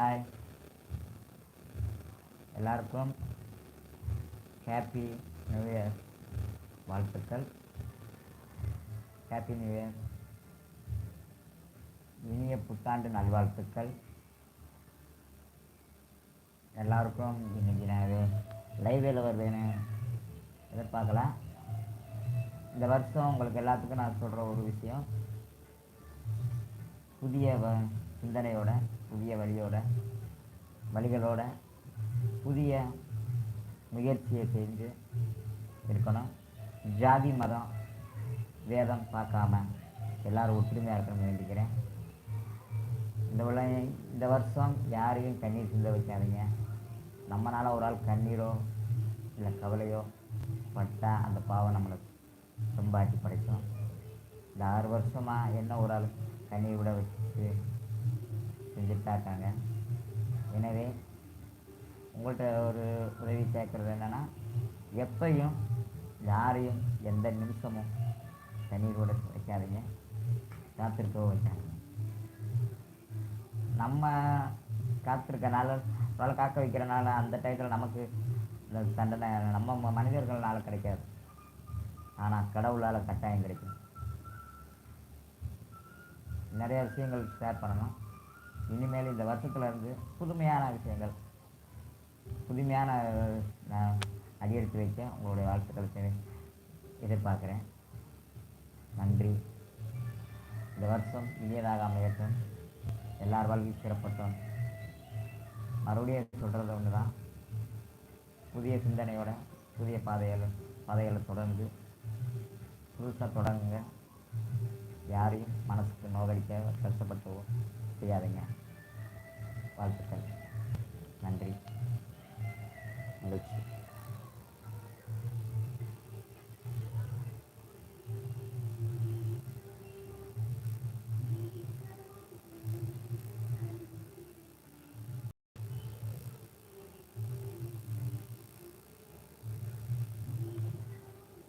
Hi எல்லாருக்கும் happy new year வாழ்த்துக்கள். Happy new year இனிய புத்தாண்டு நல்வாழ்த்துக்கள். எல்லாருக்கும் இன்றைக்கி நான் லைவில் வருதுன்னு எதிர்பார்க்கலாம். இந்த வருஷம் உங்களுக்கு எல்லாத்துக்கும் நான் சொல்கிற ஒரு விஷயம் புதிய சிந்தனையோட புதிய வழியோட வழிகளோட புதிய முயற்சியை செஞ்சு இருக்கணும். ஜாதி மதம் வேதம் பார்க்காம எல்லாரும் ஒற்றுமையாக இருக்கணும்னு வேண்டிக்கிறேன். இந்த உல இந்த வருஷம் யாரையும் கண்ணீர் சிந்த வைக்காதீங்க. நம்மளால் ஒரு ஆள் கண்ணீரோ இல்லை கவலையோ பட்டா அந்த பாவம் நம்மளை ரொம்ப ஆட்டி படைக்கும் இந்த ஆறு வருஷமாக என்ன ஒரு ஆள் கண்ணீர் விட வச்சு செஞ்சுட்டு இருக்காங்க எனவே உங்கள்கிட்ட ஒரு உதவி கேட்குறது என்னென்னா எப்பையும் யாரையும் எந்த நிமிஷமும் தண்ணீர் கூட வைக்காதீங்க. காத்திருக்கவும் வைக்காதீங்க. நம்ம காத்திருக்கனால அவளை காக்க வைக்கிறனால அந்த டயத்தில் நமக்கு இந்த தண்டனை நம்ம ம- கிடைக்காது. ஆனால் கடவுளால் கட்டாயம் கிடைக்கும். நிறைய விஷயங்கள் ஷேர் பண்ணணும். இனிமேல் இந்த வருஷத்தில் இருந்து புதுமையான விஷயங்கள் புதுமையான நான் அடியெடுத்து வைக்க உங்களுடைய வாழ்த்துக்களை எதிர்பார்க்குறேன். நன்றி. இந்த வருஷம் இனியதாக அமையட்டும். எல்லார் வாழ்க்கையும் சிறப்பட்டும். மறுபடியும் சொல்கிறது ஒன்று தான் புதிய சிந்தனையோட புதிய பாதைகள் பாதைகளை தொடர்ந்து புதுசாக தொடங்குங்க. யாரையும் மனசுக்கு நோகடிக்க கஷ்டப்பட்டு செய்யாதீங்க. வாழ்த்துக்கள். நன்றி.